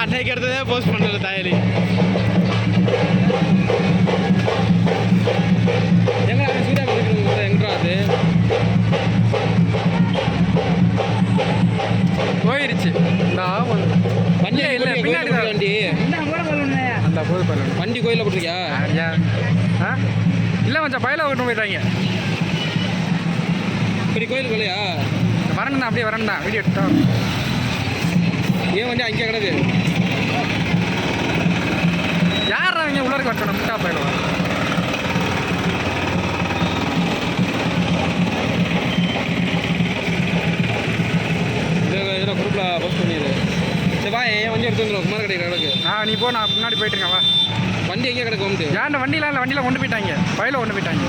அன்னைக்கு எடுத்ததே போஸ்ட் எங்கடா அது? போயிருச்சு. ஆவல். வண்டி இல்ல, பின்னாடி. வண்டி? அந்த போது பாரு வண்டி கோயிலில் போட்டிருக்கியா? ஐயா ஆ? இல்லை கொஞ்சம் பயில விட்டு போயிட்டாங்க. இப்படி கோயிலுக்கு இல்லையா வரணும் அப்படியே வரணும் வீடியோ எடுத்தோம் ஏன் வண்டி அங்கே கிடக்கு? வரணும் முட்டா போயிடுவோம் இதில் குரூப்பில் போஸ்ட் பண்ணிடு. சரி வா என் வண்டி எடுத்து வந்துடும் குமார் கடை கிடக்கு ஆ நீ போ நான் முன்னாடி போயிட்டு இருக்கேன் வா. வண்டி எங்கே கிடக்கு வந்து ஏன்டா வண்டியில் இல்லை வண்டியில் கொண்டு போயிட்டாங்க. பயில கொண்டு போயிட்டாங்க.